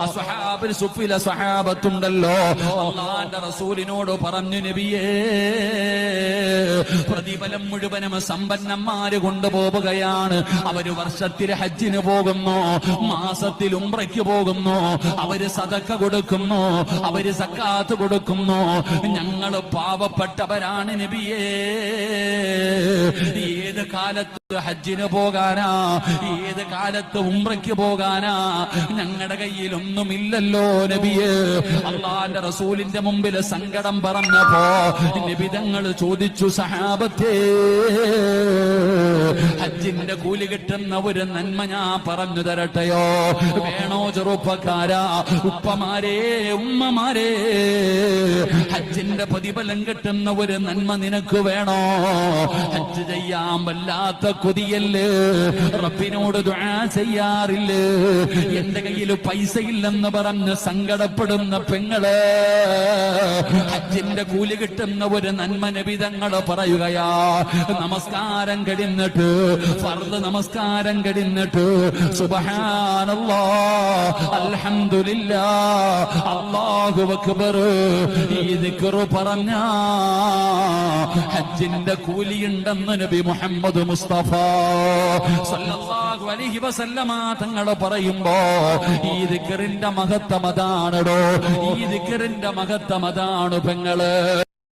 അസ്ഹാബിൽ സുഫില സഹാബത്തുണ്ടല്ലോ. അള്ളാന്റെ റസൂലിനോട് പറഞ്ഞു നബിയേ പ്രതിഫലം മുഴുവനും സമ്പന്നന്മാര് കൊണ്ടുപോവുകയാണ്. അവർ വർഷത്തിൽ ഹജ്ജിന് പോകുന്നു മാസത്തിൽ ഉംറയ്ക്ക് പോകുന്നു അവർ സതക്ക കൊടുക്കുന്നു അവർ സക്കാത്ത് കൊടുക്കുന്നു. ഞങ്ങൾ പാവപ്പെട്ടവരാണ് നബിയേ. ഏത് കാലത്ത് ഹജ്ജിന് പോകാനാ ഏത് കാലത്ത് ഉംറയ്ക്ക് പോകാനാ ഞങ്ങളുടെ കയ്യിൽ ഒന്നുമില്ലല്ലോ നബിയേ. അള്ളാന്റെ റസൂലിന്റെ മുമ്പിൽ സങ്കടം പറഞ്ഞപ്പോ നബി തങ്ങൾ ചോദിച്ചു സഹാബത്തേ মাঠে ഹജ്ജിന്റെ കൂലി കിട്ടുന്ന ഒരു നന്മ ഞാൻ പറഞ്ഞു തരട്ടെയോ? വേണോ ചെറുപ്പക്കാരാ ഉപ്പമാരേ ഉമ്മമാരേ? ഹജ്ജിന്റെ പ്രതിഫലം കിട്ടുന്ന ഒരു നന്മ നിനക്ക് വേണോ? ഹജ്ജ് ചെയ്യാൻ വല്ലാത്ത കൊതിയല്ലേ? റബ്ബിനോട് ചെയ്യാറില്ലേ? എന്റെ കയ്യിൽ പൈസ ഇല്ലെന്ന് പറഞ്ഞ് സങ്കടപ്പെടുന്ന പെങ്ങൾ ഹജ്ജിന്റെ കൂലി കിട്ടുന്ന ഒരു നന്മ നബിതങ്ങൾ പറയുകയാ. നമസ്കാരം കഴിഞ്ഞിട്ട് ഫർദ് നമസ്കാരം കഴിഞ്ഞിട്ട് സുബ്ഹാനല്ലാ അല്ലാഹു അക്ബർ. ഈ പറഞ്ഞ ഹജ്ജിന്റെ കൂലിയുണ്ടെന്ന് നബി മുഹമ്മദ് മുസ്തഫ സല്ലല്ലാഹു അലൈഹി വസല്ലമ പറയുമ്പോ ഈ ദിക്റിന്റെ മഹത്വം ഈ ദിക്റിന്റെ മഹത്വം അതാണ് പെങ്ങൾ.